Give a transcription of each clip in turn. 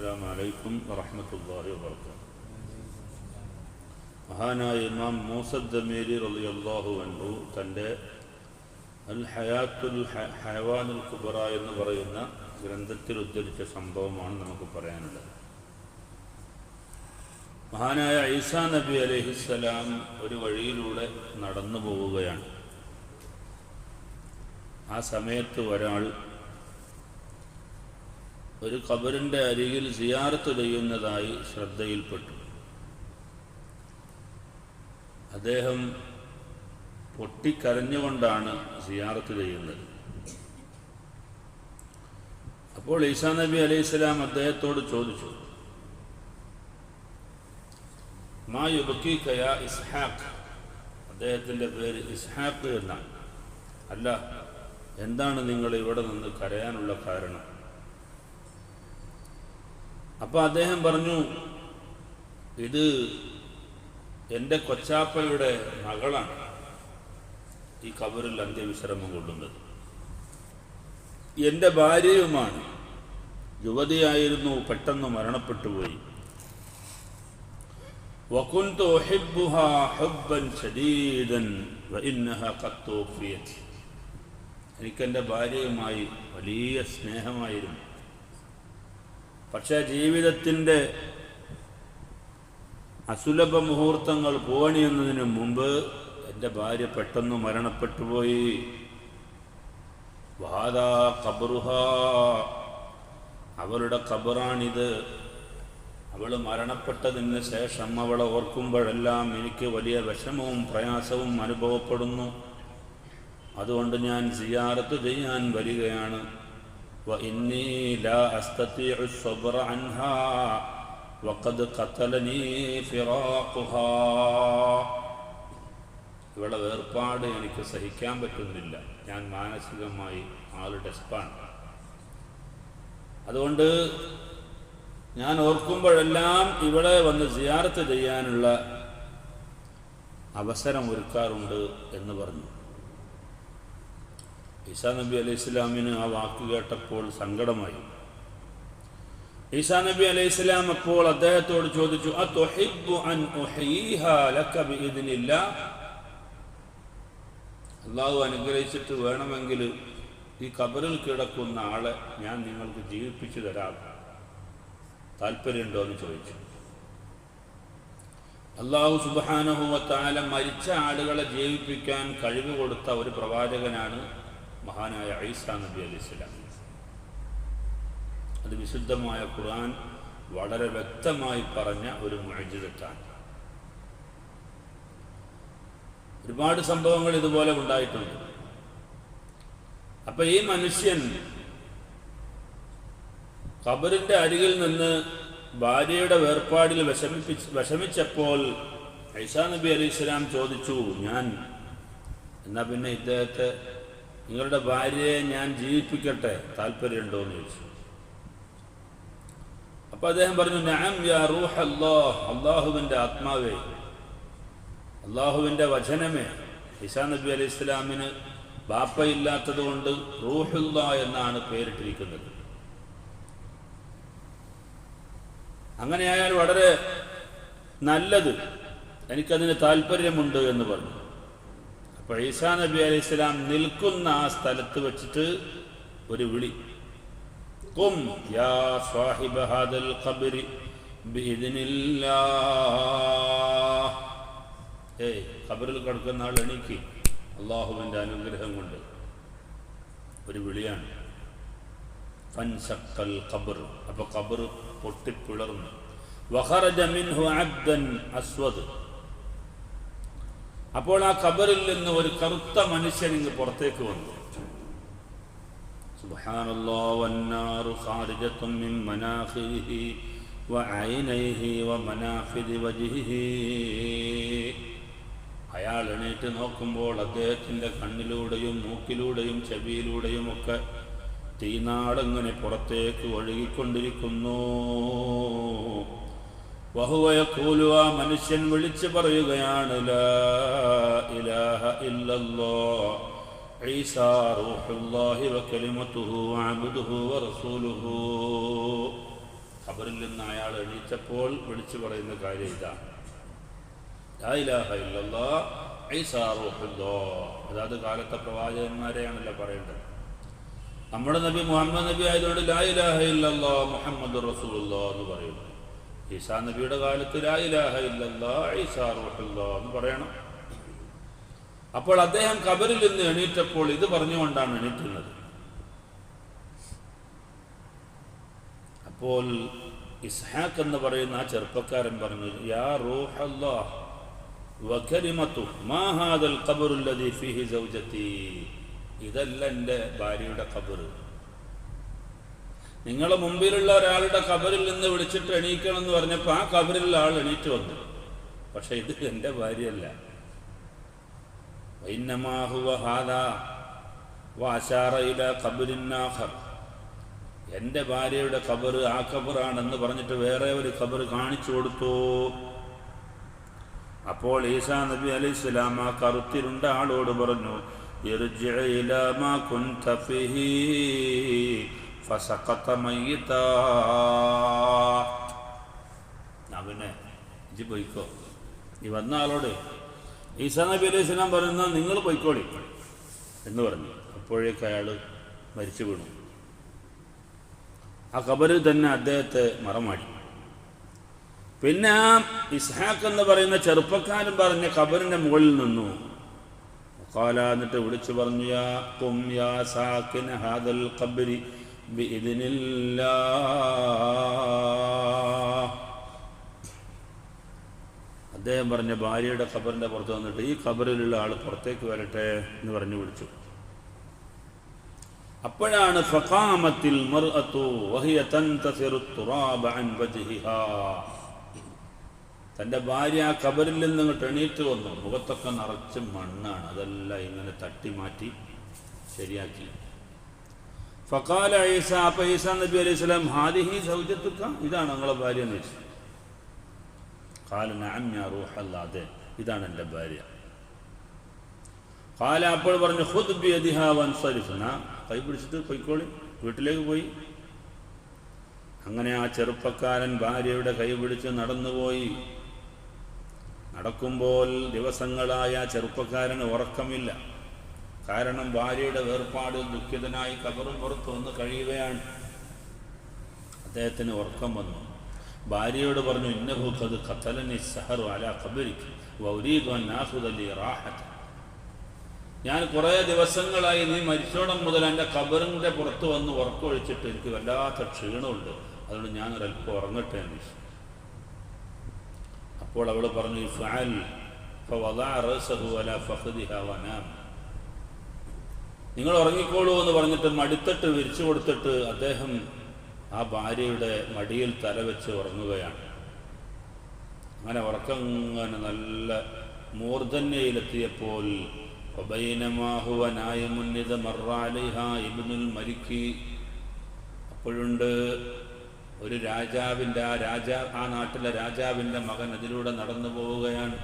അസ്സാം വലൈക്കും വറഹമത്തല്ലാഹി വാത്തു മഹാനായ ഇമാം മൂസദ്ദമേരി റലി അള്ളാഹു അൻഹു തന്റെ അൽ ഹയാത്തുൽ ഹയവാനുൽ കുബറ എന്ന് പറയുന്ന ഗ്രന്ഥത്തിൽ ഉദ്ധരിച്ച സംഭവമാണ് നമുക്ക് പറയാനുള്ളത്. മഹാനായ ഈസാ നബി അലഹിസ്സലാം ഒരു വഴിയിലൂടെ നടന്നു പോവുകയാണ്. ആ സമയത്ത് ഒരാൾ ഒരു ഖബറിന്റെ അരികിൽ സിയാറത്ത് ചെയ്യുന്നതായി ശ്രദ്ധയിൽപ്പെട്ടു. അദ്ദേഹം പൊട്ടിക്കരഞ്ഞുകൊണ്ടാണ് സിയാറത്ത് ചെയ്യുന്നത്. അപ്പോൾ ഈസാ നബി അലൈഹി സ്വലാം അദ്ദേഹത്തോട് ചോദിച്ചു മാ യുബക്കി ഇസ്ഹാഖ്? അദ്ദേഹത്തിന്റെ പേര് ഇസ്ഹാഖ് എന്നാണ്. അല്ല എന്താണ് നിങ്ങൾ ഇവിടെ നിന്ന് കരയാനുള്ള കാരണം? അപ്പോൾ അദ്ദേഹം പറഞ്ഞു ഇത് എൻ്റെ കൊച്ചാപ്പയുടെ മകളാണ് ഈ കബറിൽ അന്ത്യവിശ്രമം കൊള്ളുന്നത് എൻ്റെ ഭാര്യയുമാണ് യുവതിയായിരുന്നു പെട്ടെന്ന് മരണപ്പെട്ടു പോയി وكنت أحبها حبا شديدا وإنها قد توفيت എനിക്കെൻ്റെ ഭാര്യയുമായി വലിയ സ്നേഹമായിരുന്നു പക്ഷേ ജീവിതത്തിന്റെ അസുലഭ മുഹൂർത്തങ്ങൾ പോണിയുന്നതിന് മുമ്പ് എന്റെ ഭാര്യ പെട്ടെന്ന് മരണപ്പെട്ടുപോയി വാദാ കബറുഹ അവളുടെ കബറാണിത് അവൾ മരണപ്പെട്ടതിന് ശേഷം അവളെ ഓർക്കുമ്പോഴെല്ലാം എനിക്ക് വലിയ വിഷമവും പ്രയാസവും അനുഭവപ്പെടുന്നു. അതുകൊണ്ട് ഞാൻ സിയാറത്ത് ചെയ്യാൻ വരികയാണ്. وإني لا أستطيع الصبر عنها وقد قتلني فراقها ഇവളെ വേർപാട് എനിക്ക് സഹിക്കാൻ പറ്റുന്നില്ല ഞാൻ മാനസികമായി ആളുടെ സ്പാണ് അതുകൊണ്ട് ഞാൻ ഓർക്കുമ്പോഴെല്ലാം ഇവിടെ വന്ന് സിയാറത്ത് ചെയ്യാനുള്ള അവസരം ഒരുക്കാറുണ്ട് എന്ന് പറഞ്ഞു ഈസാ നബി അലൈഹി ഇസ്ലാമിന് ആ വാക്ക് കേട്ടപ്പോൾ സങ്കടമായി. ഈസാ നബി അലൈഹി ഇസ്ലാം അപ്പോൾ അദ്ദേഹത്തോട് ചോദിച്ചു? അള്ളാഹു അനുഗ്രഹിച്ചിട്ട് വേണമെങ്കിൽ ഈ കബറിൽ കിടക്കുന്ന ആളെ ഞാൻ നിങ്ങൾക്ക് ജീവിപ്പിച്ചു തരാം. താല്പര്യമുണ്ടോ എന്ന് ചോദിച്ചു. അള്ളാഹു സുബാനഹുവത്താല മരിച്ച ആളുകളെ ജീവിപ്പിക്കാൻ കഴിവ് കൊടുത്ത ഒരു പ്രവാചകനാണ് മഹാനായ ഐസാ നബി അലി ഇസ്ലാം അത് വിശുദ്ധമായ ഖുർആൻ വളരെ വ്യക്തമായി പറഞ്ഞ ഒരു മുഴജിതത്താണ് ഒരുപാട് സംഭവങ്ങൾ ഇതുപോലെ ഉണ്ടായിട്ടുണ്ട്. അപ്പൊ ഈ മനുഷ്യൻ കബറിന്റെ അരികിൽ നിന്ന് ഭാര്യയുടെ വേർപാടിൽ വിഷമിപ്പിച്ച് വിഷമിച്ചപ്പോൾ ഐസാ നബി അലൈഹി സ്വലാം ചോദിച്ചു ഞാൻ എന്നാ പിന്നെ ഇദ്ദേഹത്തെ നിങ്ങളുടെ ഭാര്യയെ ഞാൻ ജീവിപ്പിക്കട്ടെ താല്പര്യമുണ്ടോ എന്ന് ചോദിച്ചു. അപ്പൊ അദ്ദേഹം പറഞ്ഞു ഞാൻ യാ റൂഹ് അല്ലാഹ് അള്ളാഹുവിന്റെ ആത്മാവേ അള്ളാഹുവിന്റെ വചനമേ ഈസാ നബി അലൈഹി ഇസ്ലാമിന് ബാപ്പയില്ലാത്തത് കൊണ്ട് റൂഹുല്ല എന്നാണ് പേരിട്ടിരിക്കുന്നത്. അങ്ങനെയായാൽ വളരെ നല്ലത് എനിക്കതിന് താല്പര്യമുണ്ട് എന്ന് പറഞ്ഞു. അപ്പോൾ ഈസാ നബി അലൈഹി സ്വലാം നിൽക്കുന്ന ആ സ്ഥലത്ത് വെച്ചിട്ട് ഒരു വിളി. കും യാ സാഹിബ ഹാദൽ ഖബരി ഏയ് ഖബറിൽ കിടക്കുന്ന ആൾ എണീക്ക്. അള്ളാഹുവിന്റെ അനുഗ്രഹം കൊണ്ട്. ഒരു വിളിയാണ്. ഫൻസക്കൽ ഖബർ. അപ്പോൾ ഖബർ പൊട്ടിപ്പിളർന്നു. വഹറജ മിൻഹു അബ്ദൻ അസ്വദ്. അപ്പോൾ ആ ഖബറിൽ നിന്ന് ഒരു കറുത്ത മനുഷ്യൻ ഇങ്ങ് പുറത്തേക്ക് വന്നു. അയാൾ എണീറ്റ് നോക്കുമ്പോൾ അദ്ദേഹത്തിന്റെ കണ്ണിലൂടെയും മൂക്കിലൂടെയും ചെവിയിലൂടെയും ഒക്കെ തീനാടങ്ങനെ പുറത്തേക്ക് ഒഴുകിക്കൊണ്ടിരിക്കുന്നു. വഹുവയക്കൂലു മനുഷ്യൻ വിളിച്ചു പറയുകയാണ് അവരിൽ നിന്ന് അയാൾ മരിച്ചപ്പോൾ വിളിച്ചു പറയുന്ന കാര്യം ഇതാണ്. അതാത് കാലത്തെ പ്രവാചകന്മാരെയാണല്ലോ പറയേണ്ടത്. നമ്മുടെ നബി മുഹമ്മദ് നബി ആയതുകൊണ്ട് ലാ ഇലാഹ ഇല്ലല്ലോ മുഹമ്മദ് റസൂലോ എന്ന് പറയുന്നു. ഈസാ നബിയുടെ കാലത്ത് എന്ന് പറയണം. അപ്പോൾ അദ്ദേഹം കബറിൽ നിന്ന് എണീറ്റപ്പോൾ ഇത് പറഞ്ഞുകൊണ്ടാണ് എണീറ്റുന്നത്. അപ്പോൾ ഇസ്ഹാഖ് എന്ന് പറയുന്ന ആ ചെറുപ്പക്കാരൻ പറഞ്ഞു യാ മാ ഹാദൽ ഖബറുല്ലദീ ഫീഹി ഇതല്ല എന്റെ ഭാര്യയുടെ ഖബർ നിങ്ങളെ മുമ്പിലുള്ള ഒരാളുടെ കബറിൽ നിന്ന് വിളിച്ചിട്ട് എണീക്കണം എന്ന് പറഞ്ഞപ്പോൾ ആ കബറിലുള്ള ആൾ എണീറ്റ് വന്നു. പക്ഷെ ഇത് എന്റെ ഭാര്യയല്ല. എന്റെ എന്റെ ഭാര്യയുടെ ഖബർ ആ ഖബറാണെന്ന് പറഞ്ഞിട്ട് വേറെ ഒരു ഖബർ കാണിച്ചു കൊടുത്തു. അപ്പോൾ ഈസാ നബി അലൈഹി ആ കറുത്തിരുണ്ട ആളോട് പറഞ്ഞു "ഇർജിഅ ഇലാ മാ ഫസഖത മയ്യിതാ." ഞാൻ പിന്നെ ഇജ്ജ് പോയിക്കോ. ഈ വന്ന ആളോട് ഈസാ നബി പറയുന്ന നിങ്ങൾ പോയിക്കോളി എന്ന് പറഞ്ഞു. അപ്പോഴേക്ക് അയാൾ മരിച്ചു വീണു. ആ കബറിൽ തന്നെ അദ്ദേഹത്തെ മറമാടി. പിന്നെ ആ ഇസ്ഹാഖ് എന്ന് പറയുന്ന ചെറുപ്പക്കാരൻ പറഞ്ഞ ഖബറിന്റെ മുകളിൽ നിന്നു. എന്നിട്ട് വിളിച്ചു പറഞ്ഞു യാ കും യാ സാക്കിന ഹാദൽ ഖബരി الله അദ്ദേഹം പറഞ്ഞ ഭാര്യയുടെ ഖബറിന്റെ പുറത്ത് വന്നിട്ട് ഈ ഖബറിലുള്ള ആൾ പുറത്തേക്ക് വരട്ടെ എന്ന് പറഞ്ഞു വിളിച്ചു. അപ്പോഴാണ് ഫഖാമത്തിൽ തന്റെ ഭാര്യ ആ ഖബറിൽ നിന്ന് ഇങ്ങോട്ട് എണീറ്റ് വന്നു. മുഖത്തൊക്കെ നിറച്ച് മണ്ണാണ്. അതെല്ലാം ഇങ്ങനെ തട്ടി മാറ്റി ശരിയാക്കി. ഫക്കാല ഈസ അപ്പൊ ഈസ നബി അലൈഹി സ്വലാം ഹാദിഹി സൗജത്തുക്ക? ഇതാണ് നിങ്ങളെ ഭാര്യ എന്ന് വെച്ചു. കാല അതെ ഇതാണ് എന്റെ ഭാര്യ. കാല അപ്പോൾ പറഞ്ഞു ഖുദ് അതിഹാവൻ സരിഫന കൈ പിടിച്ചിട്ട് പൊയ്ക്കോളി വീട്ടിലേക്ക് പോയി. അങ്ങനെ ആ ചെറുപ്പക്കാരൻ ഭാര്യയുടെ കൈ പിടിച്ച് നടന്നുപോയി. നടക്കുമ്പോൾ ദിവസങ്ങളായ ചെറുപ്പക്കാരന് ഉറക്കമില്ല. കാരണം ഭാര്യയുടെ വേർപാട് ദുഃഖിതനായി കബറും പുറത്ത് വന്ന് കഴിയുകയാണ്. അദ്ദേഹത്തിന് ഉറക്കം വന്നു. ഭാര്യയോട് പറഞ്ഞു ഇന്നഹുഖത് ഖത്തലനി സഹറു അല കബരിക്ക് ഞാൻ കുറേ ദിവസങ്ങളായി നീ മരിച്ചോടം മുതൽ എന്റെ കബറിന്റെ പുറത്ത് വന്ന് ഉറക്കമൊഴിച്ചിട്ട് എനിക്ക് വല്ലാത്ത ക്ഷീണമുണ്ട്. അതുകൊണ്ട് ഞാൻ ഒരല്പം ഉറങ്ങട്ടെ എന്ന്. അപ്പോൾ അവൾ പറഞ്ഞു ഫഅൽ ഫവദഅ റസഹു അലാ ഫഖദിഹാ വനാം നിങ്ങൾ ഉറങ്ങിക്കോളൂ എന്ന് പറഞ്ഞിട്ട് മടുത്തിട്ട് വിരിച്ചു കൊടുത്തിട്ട് അദ്ദേഹം ആ ഭാര്യയുടെ മടിയിൽ തലവെച്ച് ഉറങ്ങുകയാണ്. അങ്ങനെ ഉറക്കങ്ങനെ നല്ല മൂർധന്യയിലെത്തിയപ്പോൾ അപ്പോഴുണ്ട് ഒരു രാജാവിന്റെ ആ രാജാ ആ നാട്ടിലെ രാജാവിന്റെ മകൻ അതിലൂടെ നടന്നു പോവുകയാണ്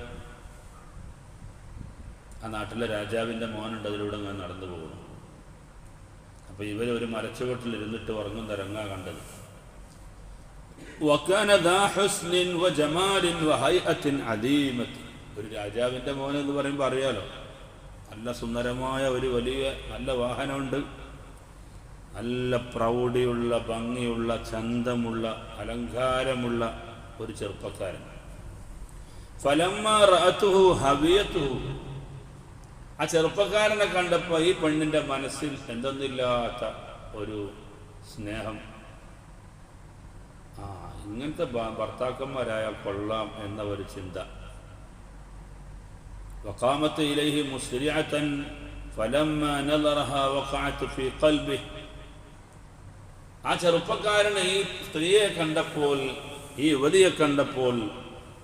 ആ നാട്ടിലെ രാജാവിന്റെ മോനുണ്ട് അതിലൂടെ ഞാൻ നടന്നു പോകുന്നു. അപ്പോൾ ഇവർ ഒരു മരച്ചുവട്ടിൽ ഇരുന്നിട്ട് ഉറങ്ങും തരങ്ങ കണ്ടത്. ഒരു രാജാവിന്റെ മോൻ എന്ന് പറയുമ്പോൾ അറിയാലോ നല്ല സുന്ദരമായ ഒരു വലിയ നല്ല വാഹനമുണ്ട്. നല്ല പ്രൗഢിയുള്ള ഭംഗിയുള്ള ചന്തമുള്ള അലങ്കാരമുള്ള ഒരു ചെറുപ്പക്കാരൻ. ഫലം റഅത്തുഹു ഹബിയത്തുഹു ആ ചെറുപ്പക്കാരനെ കണ്ടപ്പോൾ ഈ പെണ്ണിന്റെ മനസ്സിൽ എന്തെന്നില്ലാത്ത ഒരു സ്നേഹം ആ ഇങ്ങനത്തെ ഭ- ഭർത്താക്കന്മാരായ കൊള്ളാം എന്ന ഒരു ചിന്ത وقامت إليه مسرعة فلما نظرها وقعت في قلبه ആ ചെറുപ്പക്കാരന് ഈ സ്ത്രീയെ കണ്ടപ്പോൾ ഈ യുവതിയെ കണ്ടപ്പോൾ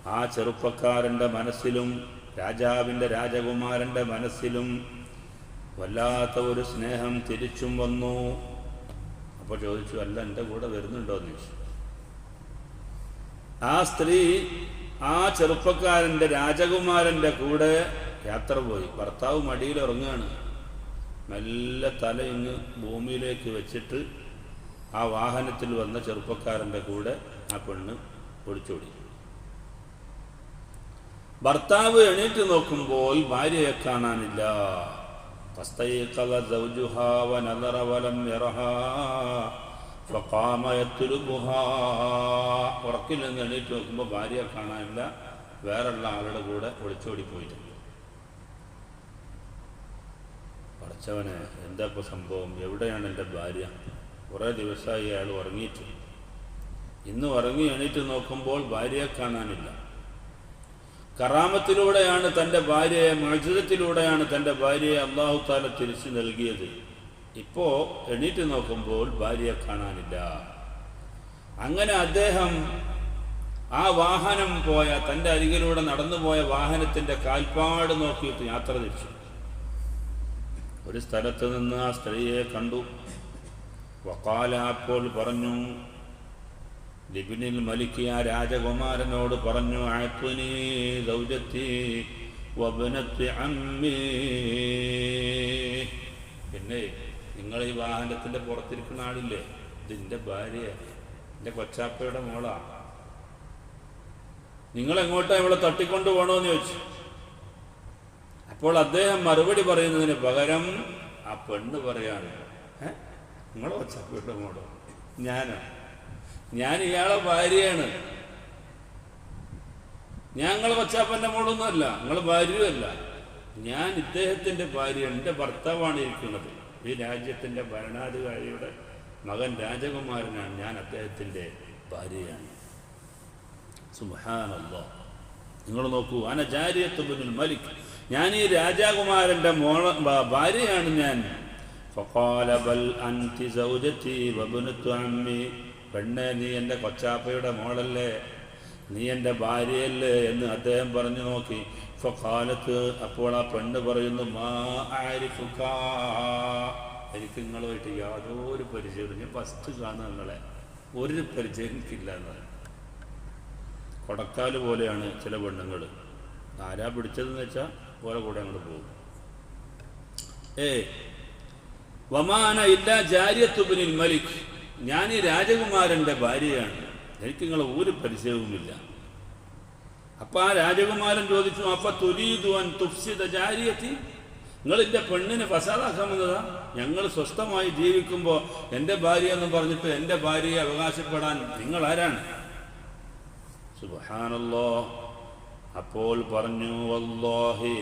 ആ ചെറുപ്പക്കാരൻ്റെ മനസ്സിലും രാജാവിന്റെ രാജകുമാരന്റെ മനസ്സിലും വല്ലാത്ത ഒരു സ്നേഹം തിരിച്ചും വന്നു. അപ്പോൾ ചോദിച്ചു അല്ല എന്റെ കൂടെ വരുന്നുണ്ടോ എന്ന് ചോദിച്ചു ആ സ്ത്രീ ആ ചെറുപ്പക്കാരന്റെ രാജകുമാരന്റെ കൂടെ യാത്ര പോയി. ഭർത്താവ് മടിയിൽ ഇറങ്ങുകയാണ് മെല്ലെ തല ഇങ്ങ് ഭൂമിയിലേക്ക് വെച്ചിട്ട് ആ വാഹനത്തിൽ വന്ന ചെറുപ്പക്കാരന്റെ കൂടെ ആ പെണ്ണ് ഒളിച്ചോടി ഭർത്താവ് എണീറ്റ് നോക്കുമ്പോൾ ഭാര്യയെ കാണാനില്ല. ഉറക്കിൽ എണീറ്റ് നോക്കുമ്പോൾ ഭാര്യയെ കാണാനില്ല. വേറെയുള്ള ആളുടെ കൂടെ ഒളിച്ചോടി പോയിട്ടുണ്ട് പഠിച്ചവനെ എന്താ സംഭവം? എവിടെയാണ് എന്റെ ഭാര്യ? കുറേ ദിവസമായി അയാൾ ഉറങ്ങിയിട്ടുണ്ട് ഇന്ന് ഉറങ്ങി എണീറ്റ് നോക്കുമ്പോൾ ഭാര്യയെ കാണാനില്ല. കറാമത്തിലൂടെയാണ് തന്റെ ഭാര്യയെ മത്സരത്തിലൂടെയാണ് തന്റെ ഭാര്യയെ അള്ളാഹു താല തിരിച്ചു നൽകിയത്. ഇപ്പോൾ എണീറ്റ് നോക്കുമ്പോൾ ഭാര്യയെ കാണാനില്ല. അങ്ങനെ അദ്ദേഹം ആ വാഹനം പോയ തന്റെ അരികിലൂടെ നടന്നു പോയ വാഹനത്തിന്റെ കാൽപ്പാട് നോക്കിയിട്ട് യാത്ര തിരിച്ചു. ഒരു സ്ഥലത്ത് നിന്ന് ആ സ്ത്രീയെ കണ്ടു. വക്കാല അപ്പോൾ പറഞ്ഞു ലിബിനിൽ മലിക്ക് ആ രാജകുമാരനോട് പറഞ്ഞു ദൗജത്തി പിന്നെ നിങ്ങൾ ഈ വാഹനത്തിന്റെ പുറത്തിരിക്കുന്ന ആളില്ലേ? ഇതിന്റെ ഭാര്യ എന്റെ കൊച്ചാപ്പയുടെ മോളാ. നിങ്ങൾ എങ്ങോട്ടാ ഇവളെ തട്ടിക്കൊണ്ടു പോകണമെന്ന് ചോദിച്ചു. അപ്പോൾ അദ്ദേഹം മറുപടി പറയുന്നതിന് പകരം ആ പെണ്ണ് പറയാണ് നിങ്ങളെ കൊച്ചാപ്പയുടെ മോളോ? ഞാനോ? ഞാൻ ഇയാളെ ഭാര്യയാണ്. ഞങ്ങൾ കൊച്ചാപ്പന്റെ മോളൊന്നുമല്ല നിങ്ങൾ ഭാര്യയുമല്ല. ഞാൻ ഇദ്ദേഹത്തിന്റെ ഭാര്യ എന്റെ ഭർത്താവാണ് ഇരിക്കുന്നത്. ഈ രാജ്യത്തിന്റെ ഭരണാധികാരിയുടെ മകൻ രാജകുമാരനാണ് ഞാൻ അദ്ദേഹത്തിന്റെ ഭാര്യയാണ്. സുബാനല്ലോ നിങ്ങൾ നോക്കൂ അന ജാരിയത്തുബിനുൽ മലിക്. ഞാൻ ഈ രാജകുമാരന്റെ മോള ഭാര്യയാണ് ഞാൻ. ഫഖാല ബൽ വബനത്തു അമ്മി. പെണ്ണെ നീ എന്റെ കൊച്ചാപ്പയുടെ മോളല്ലേ? നീ എന്റെ ഭാര്യയല്ലേ എന്ന് അദ്ദേഹം പറഞ്ഞു നോക്കി. ഫഖാലത്ത് അപ്പോൾ ആ പെണ്ണ് പറയുന്നു മാ ആരിഫുക്ക എനിക്ക് നിങ്ങളുമായിട്ട് യാതൊരു പരിചയവും ഞാൻ ഫസ്റ്റ് കാണുക നിങ്ങളെ. ഒരു പരിചയം എനിക്കില്ല എന്നാണ് കൊടക്കാൽ പോലെയാണ് ചില പെണ്ണുങ്ങൾ ആരാ പിടിച്ചതെന്ന് വെച്ചാൽ ഓരോ കൂടെ അങ്ങോട്ട് പോകും. ഏ വമാന ഇല്ല ജാരിയത്തുബിനിൽ മലിക്. ഞാൻ ഈ രാജകുമാരന്റെ ഭാര്യയാണ്. എനിക്ക് നിങ്ങളെ ഒരു പരിചയവുമില്ല. അപ്പം ആ രാജകുമാരൻ ചോദിച്ചു അപ്പൊ തുരീതുവൻ തുപ്സിത ജാരിയത്തി? നിങ്ങൾ എന്റെ പെണ്ണിനെ ഫസാദാക്കാൻ ഞങ്ങൾ സ്വസ്ഥമായി ജീവിക്കുമ്പോൾ എന്റെ ഭാര്യ എന്ന് പറഞ്ഞിട്ട് എന്റെ ഭാര്യയെ അവകാശപ്പെടാൻ നിങ്ങൾ ആരാണ് സുബാനല്ലോ അപ്പോൾ പറഞ്ഞു വല്ലാഹി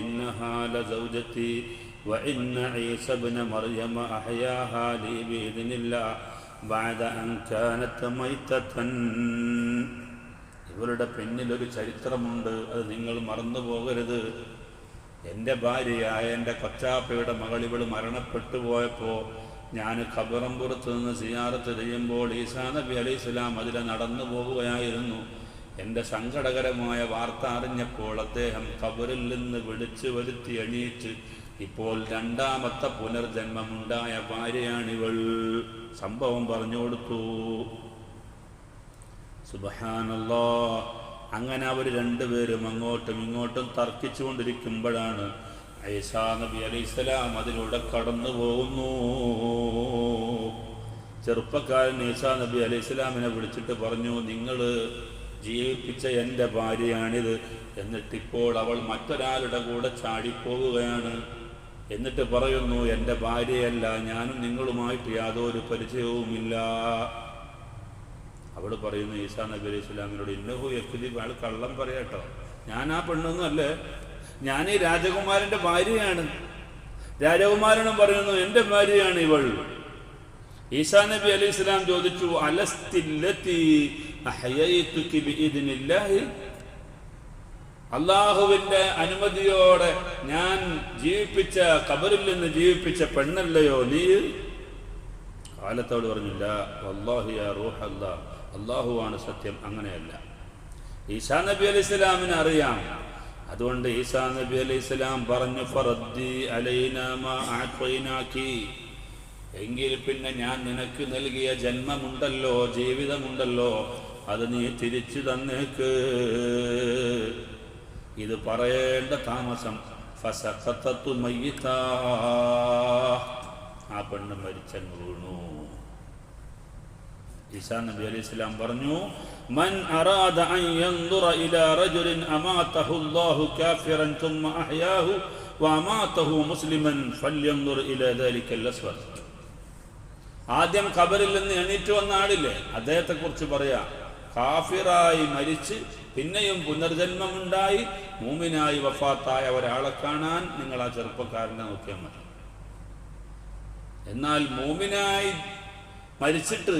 വ ഇന്ന ഈസബ്ന മറിയമ അഹയാഹാ ലീ ബിഇദ്നില്ലാഹ്. بعد أن كانت ميتة ഇവരുടെ പിന്നിലൊരു ചരിത്രമുണ്ട് അത് നിങ്ങൾ മറന്നു പോകരുത് എൻ്റെ ഭാര്യയായ എൻ്റെ കൊച്ചാപ്പയുടെ മകൾ ഇവൾ മരണപ്പെട്ടു പോയപ്പോൾ ഞാൻ ഖബറമ്പുറത്ത് നിന്ന് സിയാറത്ത് ചെയ്യുമ്പോൾ ഈസാ നബി അലൈഹി സ്വലാം അതിലെ നടന്നു പോകുകയായിരുന്നു എൻ്റെ സങ്കടകരമായ വാർത്ത അറിഞ്ഞപ്പോൾ അദ്ദേഹം ഖബറിൽ നിന്ന് വിളിച്ചു വരുത്തി എണീറ്റ് ഇപ്പോൾ രണ്ടാമത്തെ പുനർജന്മമുണ്ടായ ഭാര്യയാണിവൾ. സംഭവം പറഞ്ഞു കൊടുത്തു സുബഹാനല്ലോ. അങ്ങനെ അവർ രണ്ടുപേരും അങ്ങോട്ടും ഇങ്ങോട്ടും തർക്കിച്ചുകൊണ്ടിരിക്കുമ്പോഴാണ് ഐസാ നബി അലൈസലാം അതിലൂടെ കടന്നു പോകുന്നു. ചെറുപ്പക്കാരൻ ഈസാ നബി അലൈസ്ലാമിനെ വിളിച്ചിട്ട് പറഞ്ഞു നിങ്ങൾ ജീവിപ്പിച്ച എന്റെ ഭാര്യയാണിത്. എന്നിട്ടിപ്പോൾ അവൾ മറ്റൊരാളുടെ കൂടെ ചാടിപ്പോവുകയാണ് എന്നിട്ട് പറയുന്നു എന്റെ ഭാര്യയല്ല ഞാനും നിങ്ങളുമായിട്ട് യാതൊരു പരിചയവുമില്ല. അവൾ പറയുന്നു ഈസാ നബി അലൈഹി സ്വലാമിനോട് ഇന്നഹു യക്കുദീബ് അയാൾ കള്ളം പറയാട്ടോ ഞാൻ ആ പെണ്ണൊന്നും അല്ലേ ഞാൻ ഈ രാജകുമാരന്റെ ഭാര്യയാണ്. രാജകുമാരനും പറയുന്നു എന്റെ ഭാര്യയാണ് ഇവൾ. ഈസാ നബി അലൈഹി സ്വലാം ചോദിച്ചു അലസ്തില്ലത്തി അള്ളാഹുവിന്റെ അനുമതിയോടെ ഞാൻ ജീവിപ്പിച്ച കബറിൽ നിന്ന് ജീവിപ്പിച്ച പെണ്ണല്ലയോ നീ? കാലത്തോട് പറഞ്ഞില്ല വല്ലാഹിയ റൂഹ് അള്ളാഹുവാണ് സത്യം. അങ്ങനെയല്ല. ഈസാ നബി അലൈഹി സ്വലാമിന് അറിയാം. അതുകൊണ്ട് ഈസാ നബി അലൈഹി സ്വലാം പറഞ്ഞു എങ്കിൽ പിന്നെ ഞാൻ നിനക്ക് നൽകിയ ജന്മമുണ്ടല്ലോ ജീവിതമുണ്ടല്ലോ അത് നീ തിരിച്ചു തന്നേക്ക്. ഇത് പറയേണ്ട താമസം. ആ പെണ്ണ് മരിച്ചങ്ങ് വീണു. നബി അലൈഹി സ്വലാം പറഞ്ഞു മൻ അറാദ അൻ യൻദുറ ഇലാ റജുലിൻ അമാതഹു അല്ലാഹു കാഫിറൻ തുമ്മ അഹ്യാഹു വഅമാതഹു മുസ്ലിമൻ ഫല്യൻദുർ ഇലാ ദാലിക്കൽ അസ്വദ് ആദ്യം ഖബറിൽ നിന്ന് എണീറ്റ് വന്ന ആളില്ലേ? അദ്ദേഹത്തെ കുറിച്ച് പറയാ. കാഫിറായി മരിച്ച് പിന്നെയും പുനർജന്മമുണ്ടായി മൂമിനായി വഫാത്തായ ഒരാളെ കാണാൻ നിങ്ങൾ ആ ചെറുപ്പക്കാരനെ നോക്കിയാൽ മതി. എന്നാൽ മൂമിനായി മരിച്ചിട്ട്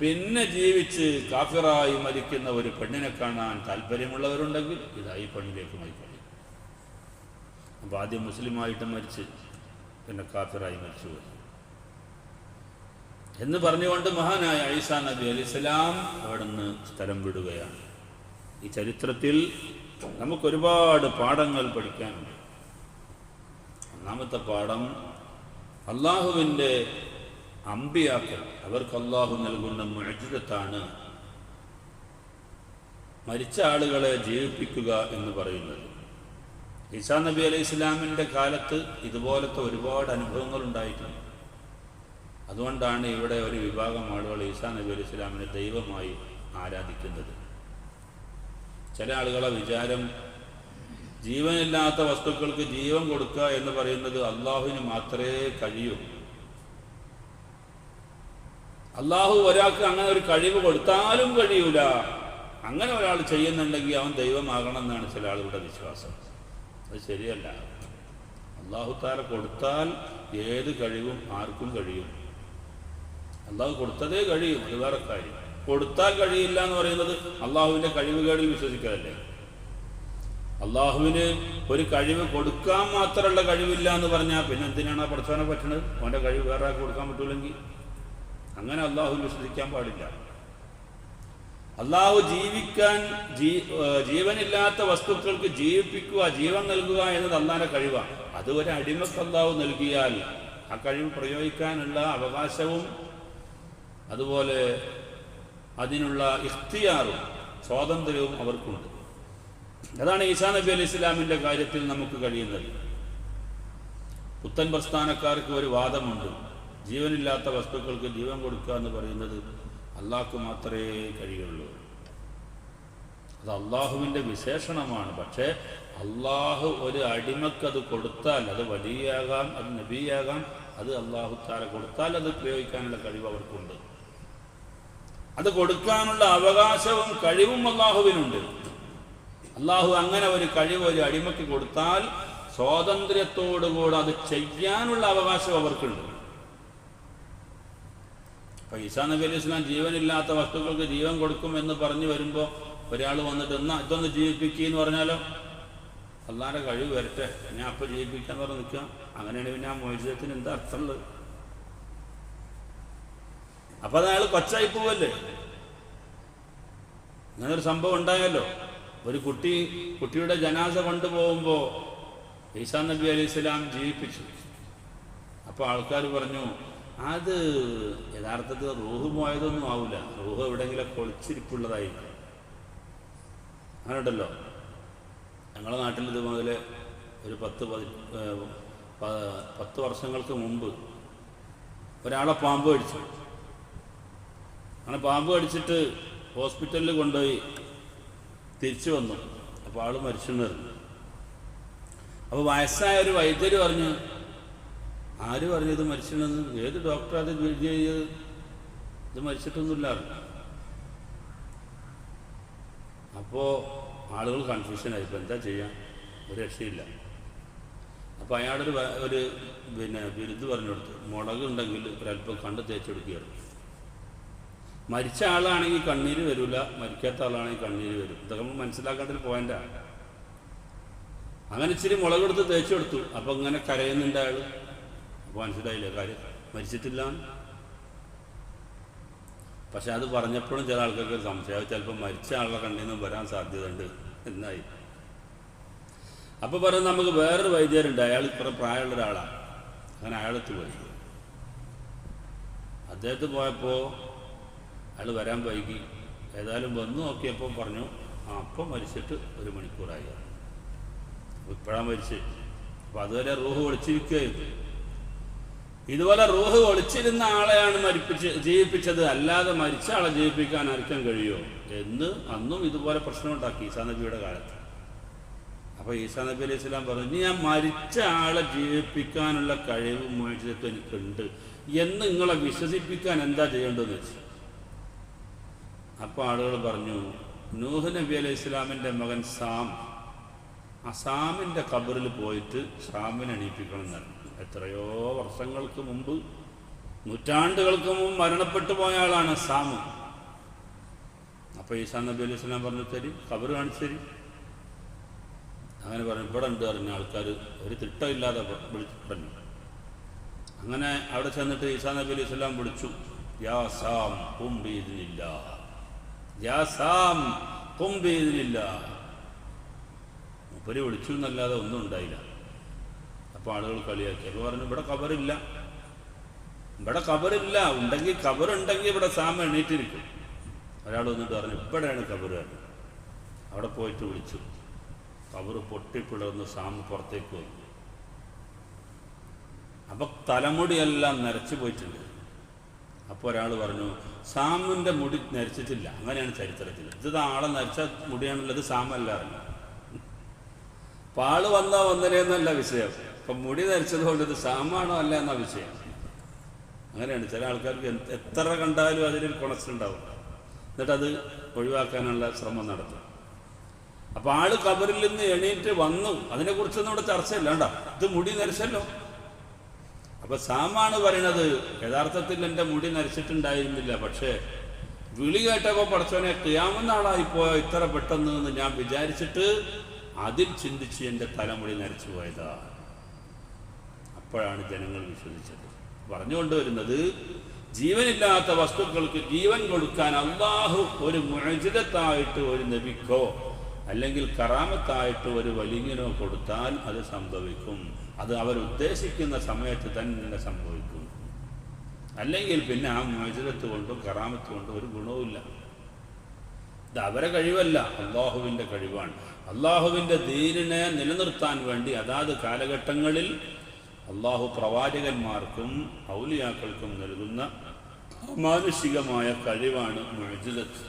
പിന്നെ ജീവിച്ച് കാഫിറായി മരിക്കുന്ന ഒരു പെണ്ണിനെ കാണാൻ താല്പര്യമുള്ളവരുണ്ടെങ്കിൽ ഇതായി പെണ്ണിലേക്ക് മരിക്കും അപ്പോൾ ആദ്യം മുസ്ലിമായിട്ട് മരിച്ച് പിന്നെ കാഫിറായി മരിച്ചുപോയി. എന്ന് പറഞ്ഞുകൊണ്ട് മഹാനായ ഐസാ നബി അലിസ്ലാം അവിടുന്ന് സ്ഥലം വിടുകയാണ്. ഈ ചരിത്രത്തിൽ നമുക്കൊരുപാട് പാഠങ്ങൾ പഠിക്കാനുണ്ട്. ഒന്നാമത്തെ പാഠം അള്ളാഹുവിന്റെ അമ്പിയാക്കൾ അവർക്ക് അള്ളാഹു നൽകുന്ന മഴജിതത്താണ് മരിച്ച ആളുകളെ ജീവിപ്പിക്കുക എന്ന് പറയുന്നത്. ഈസാ നബി അലൈഹി ഇസ്ലാമിന്റെ കാലത്ത് ഇതുപോലത്തെ ഒരുപാട് അനുഭവങ്ങൾ ഉണ്ടായിട്ടുണ്ട്. അതുകൊണ്ടാണ് ഇവിടെ ഒരു വിഭാഗം ആളുകൾ ഈസാ നബി അലി ഇസ്ലാമിനെ ദൈവമായി ആരാധിക്കുന്നത്. ചില ആളുകളെ വിചാരം ജീവനില്ലാത്ത വസ്തുക്കൾക്ക് ജീവൻ കൊടുക്കുക എന്ന് പറയുന്നത് അള്ളാഹുവിന് മാത്രമേ കഴിയൂ. അള്ളാഹു ഒരാൾക്ക് അങ്ങനെ ഒരു കഴിവ് കൊടുത്താലും കഴിയൂല. അങ്ങനെ ഒരാൾ ചെയ്യുന്നുണ്ടെങ്കിൽ അവൻ ദൈവമാകണം എന്നാണ് ചില ആളുകളുടെ വിശ്വാസം. അത് ശരിയല്ല. അള്ളാഹു താര കൊടുത്താൽ ഏത് കഴിവും ആർക്കും കഴിയും. അള്ളാഹു കൊടുത്തതേ കഴിയും അത് വേറെ കാര്യം. കൊടുത്താൽ കഴിയില്ല എന്ന് പറയുന്നത് അള്ളാഹുവിന്റെ കഴിവുകേടിൽ വിശ്വസിക്കാതല്ലേ അള്ളാഹുവിന് ഒരു കഴിവ് കൊടുക്കാൻ മാത്രമുള്ള കഴിവില്ല എന്ന് പറഞ്ഞാൽ പിന്നെ എന്തിനാണ് ആ പഠിച്ചവനെ പറ്റണത്? അവന്റെ കഴിവ് വേറെ കൊടുക്കാൻ പറ്റൂലെങ്കിൽ അങ്ങനെ അള്ളാഹു വിശ്വസിക്കാൻ പാടില്ല. അള്ളാഹു ജീവിക്കാൻ ജീ ജീവനില്ലാത്ത വസ്തുക്കൾക്ക് ജീവിപ്പിക്കുക ജീവൻ നൽകുക എന്നത് അള്ളാഹിന്റെ കഴിവാണ് അത് ഒരു അടിമക്ക് അള്ളാഹു നൽകിയാൽ ആ കഴിവ് പ്രയോഗിക്കാനുള്ള അവകാശവും അതുപോലെ അതിനുള്ള ഇഖ്തിയാറും സ്വാതന്ത്ര്യവും അവർക്കുണ്ട്. അതാണ് ഈസാ നബി അലി ഇസ്ലാമിന്റെ കാര്യത്തിൽ നമുക്ക് കഴിയുന്നത്. പുത്തൻ പ്രസ്ഥാനക്കാർക്ക് ഒരു വാദമുണ്ട്. ജീവനില്ലാത്ത വസ്തുക്കൾക്ക് ജീവൻ കൊടുക്കുക എന്ന് പറയുന്നത് അള്ളാഹ്ക്ക് മാത്രമേ കഴിയുള്ളൂ. അത് അള്ളാഹുവിന്റെ വിശേഷണമാണ്. പക്ഷേ അള്ളാഹു ഒരു അടിമക്ക് അത് കൊടുത്താൽ അത് വലിയാകാം അത് നബിയാകാം അത് അള്ളാഹു താര കൊടുത്താൽ അത് പ്രയോഗിക്കാനുള്ള കഴിവ് അവർക്കുണ്ട്. അത് കൊടുക്കാനുള്ള അവകാശവും കഴിവും അള്ളാഹുവിനുണ്ട്. അള്ളാഹു അങ്ങനെ ഒരു കഴിവ് ഒരു അടിമയ്ക്ക് കൊടുത്താൽ സ്വാതന്ത്ര്യത്തോടുകൂടെ അത് ചെയ്യാനുള്ള അവകാശം അവർക്കുണ്ട്. അപ്പൊ ഈസാ നബി അലൈഹി ഇസ്ലാം ജീവനില്ലാത്ത വസ്തുക്കൾക്ക് ജീവൻ കൊടുക്കും എന്ന് പറഞ്ഞു വരുമ്പോൾ ഒരാൾ വന്നിട്ട് എന്നാ ഇതൊന്ന് ജീവിപ്പിക്കുക എന്ന് പറഞ്ഞാലോ? അള്ളാന്റെ കഴിവ് വരട്ടെ. ഞാൻ അപ്പൊ ജീവിപ്പിക്കാന്ന് പറഞ്ഞ് നിൽക്കുക. അങ്ങനെയാണ് പിന്നെ ആ മോചനത്തിന് എന്താ അർത്ഥമുള്ളത് അപ്പൊ അത് അയാൾ കൊച്ചായി പോവല്ലേ? അങ്ങനെ ഒരു സംഭവം ഉണ്ടായല്ലോ. ഒരു കുട്ടി കുട്ടിയുടെ ജനാസ കൊണ്ടുപോകുമ്പോൾ ഈസാ നബി അലൈഹി സ്വലാം ജീവിപ്പിച്ചു. അപ്പോൾ ആൾക്കാർ പറഞ്ഞു അത് യഥാർത്ഥത്തിൽ റൂഹ് പോയതൊന്നും ആവില്ല റൂഹ് എവിടെയെങ്കിലും കൊളിച്ചിരിപ്പുള്ളതായിരിക്കും അങ്ങനെയുണ്ടല്ലോ. ഞങ്ങളുടെ നാട്ടിൽ ഇത് മുതൽ ഒരു പത്ത് പത്ത് വർഷങ്ങൾക്ക് മുമ്പ് ഒരാളെ പാമ്പ് കടിച്ചു. അങ്ങനെ പാമ്പ് കടിച്ചിട്ട് ഹോസ്പിറ്റലിൽ കൊണ്ടുപോയി തിരിച്ചു വന്നു. അപ്പോൾ ആൾ മരിച്ചിട്ടുണ്ടായിരുന്നു അപ്പോൾ വയസ്സായ ഒരു വൈദ്യർ പറഞ്ഞു ആര് പറഞ്ഞു ഇത് മരിച്ചിട്ടുണ്ടെന്ന് ഏത് ഡോക്ടർ അത് ചെയ്തത് ഇത് മരിച്ചിട്ടൊന്നുമില്ല അപ്പോൾ ആളുകൾ കൺഫ്യൂഷനായി ഇപ്പോൾ എന്താ ചെയ്യാം? ഒരു രക്ഷയില്ല. അപ്പോൾ അയാളൊരു ഒരു പിന്നെ ബിരുദ് പറഞ്ഞു കൊടുത്തു. മുളക് ഉണ്ടെങ്കിൽ ഒരല്പം കണ്ട് തേച്ചെടുക്കുകയാണ് മരിച്ച ആളാണെങ്കിൽ കണ്ണീര് വരില്ല മരിക്കാത്ത ആളാണെങ്കിൽ കണ്ണീര് വരും. ഇതൊക്കെ നമ്മൾ മനസ്സിലാക്കേണ്ട പോയിന്റാണ് അങ്ങനെ ഇച്ചിരി മുളകെടുത്ത് തേച്ചു കൊടുത്തു അപ്പൊ ഇങ്ങനെ കരയുന്നുണ്ട് ആൾ. അപ്പൊ മനസ്സിലായില്ലേ കാര്യം? മരിച്ചിട്ടില്ല പക്ഷെ അത് പറഞ്ഞപ്പോഴും ചില ആൾക്കാർക്ക് സംശയം. ചിലപ്പോൾ മരിച്ച ആളുടെ കണ്ണിൽ നിന്നും വരാൻ സാധ്യതയുണ്ട് എന്നായി. അപ്പൊ പറയുന്നത് നമുക്ക് വേറൊരു വൈദ്യരുണ്ട്. അയാൾ ഇത്ര പ്രായമുള്ള ഒരാളാണ് അങ്ങനെ അയാളെത്തി പോയി. അദ്ദേഹത്ത് പോയപ്പോൾ അയാൾ വരാൻ വൈകി. ഏതായാലും വന്നു നോക്കിയപ്പോൾ പറഞ്ഞു ആ അപ്പം മരിച്ചിട്ട് ഒരു മണിക്കൂറായി. ഇപ്പോഴാണ് മരിച്ച്. അപ്പം അതുവരെ റൂഹ് ഒളിച്ചിരിക്കുകയായിരുന്നു. ഇതുപോലെ റൂഹ് ഒളിച്ചിരുന്ന ആളെയാണ് മരിപ്പിച്ച് ജീവിപ്പിച്ചത്. അല്ലാതെ മരിച്ച ആളെ ജീവിപ്പിക്കാൻ ആർക്കും കഴിയുമോ എന്ന് അന്നും ഇതുപോലെ പ്രശ്നമുണ്ടാക്കി ഈസാ നബിയുടെ കാലത്ത്. അപ്പോൾ ഈസാ നബി അലൈഹി സ്വലാം പറഞ്ഞു ഇനി ഞാൻ മരിച്ച ആളെ ജീവിപ്പിക്കാനുള്ള കഴിവ് മോചിതത്വം എനിക്കുണ്ട് എന്ന് നിങ്ങളെ വിശ്വസിപ്പിക്കാൻ എന്താ ചെയ്യേണ്ടതെന്ന് വെച്ചു അപ്പോൾ ആളുകൾ പറഞ്ഞു നൂഹ് നബി അലൈഹി ഇസ്ലാമിന്റെ മകൻ സാം അസാമിന്റെ സാമിന്റെ കബറിൽ പോയിട്ട് സാമിനെ എണീപ്പിക്കണം എത്രയോ വർഷങ്ങൾക്ക് മുമ്പ് നൂറ്റാണ്ടുകൾക്ക് മുമ്പ് മരണപ്പെട്ടു പോയ ആളാണ് സാം അപ്പോൾ ഈസാ നബി അലൈഹി സ്വലാം പറഞ്ഞു തരി കബർ കാണിച്ചു തരി. അങ്ങനെ പറഞ്ഞു ഇവിടെ ഉണ്ട് അറിഞ്ഞ ആൾക്കാർ ഒരു തിട്ടമില്ലാതെ വിളിച്ചു പറഞ്ഞു. അങ്ങനെ അവിടെ ചെന്നിട്ട് ഈസാ നബി അലൈഹി സ്വലാം വിളിച്ചു യാ സാം കുംബീദിനില്ല യാ സാം കുംബീദിനില്ല ഒളിച്ചു എന്നല്ലാതെ ഒന്നും ഉണ്ടായില്ല. അപ്പോൾ ആളുകൾ കളിയാക്കി. അപ്പോൾ പറഞ്ഞു ഇവിടെ കബറില്ല ഇവിടെ കബറില്ല ഉണ്ടെങ്കിൽ കബറുണ്ടെങ്കിൽ ഇവിടെ സാമ എണീറ്റിരിക്കും. ഒരാൾ വന്നിട്ട് പറഞ്ഞു ഇപ്പോഴാണ് കബറ് പറഞ്ഞു അവിടെ പോയിട്ട് വിളിച്ചു. കബറ് പൊട്ടിപ്പിളർന്ന് സാമ് പുറത്തേക്ക് പോയി. അപ്പൊ തലമുടിയെല്ലാം നരച്ചു പോയിട്ടുണ്ട്. അപ്പോൾ ഒരാൾ പറഞ്ഞു സാമുവിന്റെ മുടി നരച്ചിട്ടില്ല. അങ്ങനെയാണ് ചരിത്രത്തിൽ ഇത് ആളെ നരച്ച മുടിയാണുള്ളത് സാമല്ല അറിഞ്ഞു അപ്പം ആൾ വന്നാ വന്നലേന്നല്ല വിഷയം. അപ്പം മുടി നരച്ചതുകൊണ്ട് ഇത് സാമാണോ അല്ല എന്ന വിഷയം. അങ്ങനെയാണ് ചില ആൾക്കാർക്ക് എത്ര കണ്ടാലും അതിലൊരു കൊണച്ചുണ്ടാവും എന്നിട്ട് അത് ഒഴിവാക്കാനുള്ള ശ്രമം നടത്തും. അപ്പൊ ആൾ കബറിൽ നിന്ന് എണീറ്റ് വന്നു. അതിനെക്കുറിച്ചൊന്നും ഇവിടെ ചർച്ചയില്ല. കണ്ടോ? ഇത് മുടി നരച്ചല്ലോ. അപ്പൊ സാമാണ് പറയണത്. യഥാർത്ഥത്തിൽ എന്റെ മുടി നരച്ചിട്ടുണ്ടായിരുന്നില്ല. പക്ഷേ വിളി കേട്ടപ്പോൾ പടച്ചവനെ ക്യാമെന്നാളായിപ്പോയോ ഇത്ര പെട്ടെന്ന്? എന്ന് ഞാൻ വിചാരിച്ചിട്ട് അതിൽ ചിന്തിച്ച് എന്റെ തലമുടി നരച്ചു പോയതാ. അപ്പോഴാണ് ജനങ്ങൾ വിശ്വസിച്ചത്. പറഞ്ഞുകൊണ്ടുവരുന്നത് ജീവനില്ലാത്ത വസ്തുക്കൾക്ക് ജീവൻ കൊടുക്കാൻ അള്ളാഹു ഒരു മുഴജിതത്തായിട്ട് ഒരു നബിക്കോ അല്ലെങ്കിൽ കറാമത്തായിട്ട് ഒരു വലിയനോ കൊടുത്താൽ അത് സംഭവിക്കും. അത് അവർ ഉദ്ദേശിക്കുന്ന സമയത്ത് തന്നെ സംഭവിക്കും. അല്ലെങ്കിൽ പിന്നെ ആ മോചനത്ത് കൊണ്ടും കറാമത്ത് കൊണ്ടും ഒരു ഗുണവുമില്ല. ഇത് അവരെ കഴിവല്ല അള്ളാഹുവിന്റെ കഴിവാണ്. അള്ളാഹുവിന്റെ ദീനിനെ നിലനിർത്താൻ വേണ്ടി അതാത് കാലഘട്ടങ്ങളിൽ അള്ളാഹു പ്രവാചകന്മാർക്കും ഔലിയാക്കൾക്കും നൽകുന്ന മാനുഷികമായ കഴിവാണ് മുഴജിലത്ത്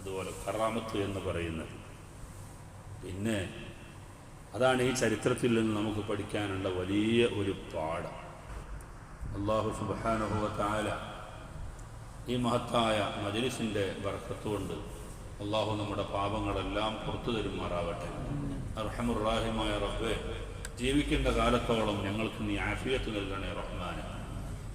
അതുപോലെ കറാമത്ത് എന്ന് പറയുന്നത്. പിന്നെ അതാണ് ഈ ചരിത്രത്തിൽ നിന്ന് നമുക്ക് പഠിക്കാനുള്ള വലിയ ഒരു പാഠം. അള്ളാഹു സുബാനുഭവത്തായ ഈ മഹത്തായ മജലിസിന്റെ ബർക്കത്തുകൊണ്ട് അള്ളാഹു നമ്മുടെ പാപങ്ങളെല്ലാം പുറത്തു തരുമാറാവട്ടെ. അർഹമുറാഹിമായ റബ്ബെ ജീവിക്കേണ്ട കാലത്തോളം ഞങ്ങൾക്ക് നീ ആഫിയത്ത് നൽകണേ റഹ്മാന്.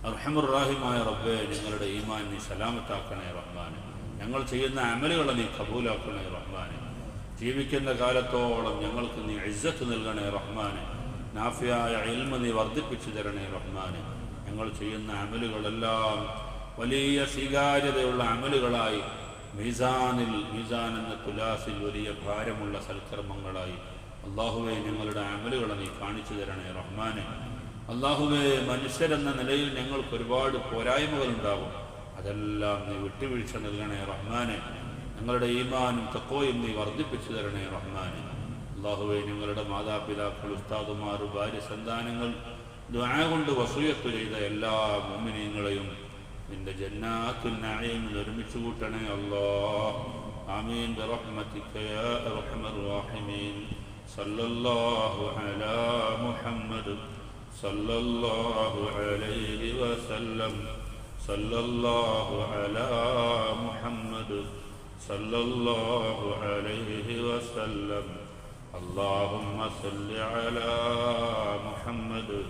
അർഹമുറാഹിമായ റബ്ബെ ഞങ്ങളുടെ ഈമാൻ നീ സലാമത്താക്കണേ റഹ്മാന്. ഞങ്ങൾ ചെയ്യുന്ന അമലുകളെ നീ കബൂലാക്കണേ റഹ്മാന്. ജീവിക്കുന്ന കാലത്തോളം ഞങ്ങൾക്ക് നീ ഇജ്ജത്ത് നൽകണേ റഹ്മാന്. നാഫിയായ ഇൽമ നീ വർദ്ധിപ്പിച്ചു തരണേ റഹ്മാന്. ഞങ്ങൾ ചെയ്യുന്ന അമലുകളെല്ലാം വലിയ സ്വീകാര്യതയുള്ള അമലുകളായി മീസാനിൽ മീസാൻ എന്ന തുലാസിൽ വലിയ ഭാരമുള്ള സൽക്കർമ്മങ്ങളായി അള്ളാഹുവെ ഞങ്ങളുടെ അമലുകളെ നീ കാണിച്ചു തരണേ റഹ്മാനെ. അള്ളാഹുവെ മനുഷ്യരെന്ന നിലയിൽ ഞങ്ങൾക്ക് ഒരുപാട് പോരായ്മകളുണ്ടാകും അതെല്ലാം നീ വിട്ടുവീഴ്ച നൽകണേ റഹ്മാനെ. ഞങ്ങളുടെ ഈമാനും തക്കോയും നീ വർദ്ധിപ്പിച്ചു തരണേ റഹ്മാനെ. അള്ളാഹുവെ ഞങ്ങളുടെ മാതാപിതാക്കൾ ഉസ്താദുമാർ ഭാര്യ സന്താനങ്ങൾ ദ്വാ കൊണ്ട് വസൂയത്ത് ചെയ്ത എല്ലാ മുമ്മിനീങ്ങളെയും നിന്റെ ജന്നാത്തുന്നായും ഒരുമിച്ച് കൂട്ടണേ അല്ലോ. ആമീൻ. റഹ്മത്തിക്കയാഹിമീൻ സല്ലല്ലാഹു അലാ മുഹമ്മദ് സല്ലല്ലാഹു അലൈഹി വസല്ലം. സല്ലല്ലാഹു അലാ മുഹമ്മദ് صلى الله عليه وسلم. اللهم صل على محمد.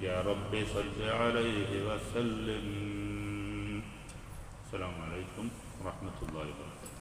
يا رب صل عليه وسلم. السلام عليكم ورحمة الله وبركاته.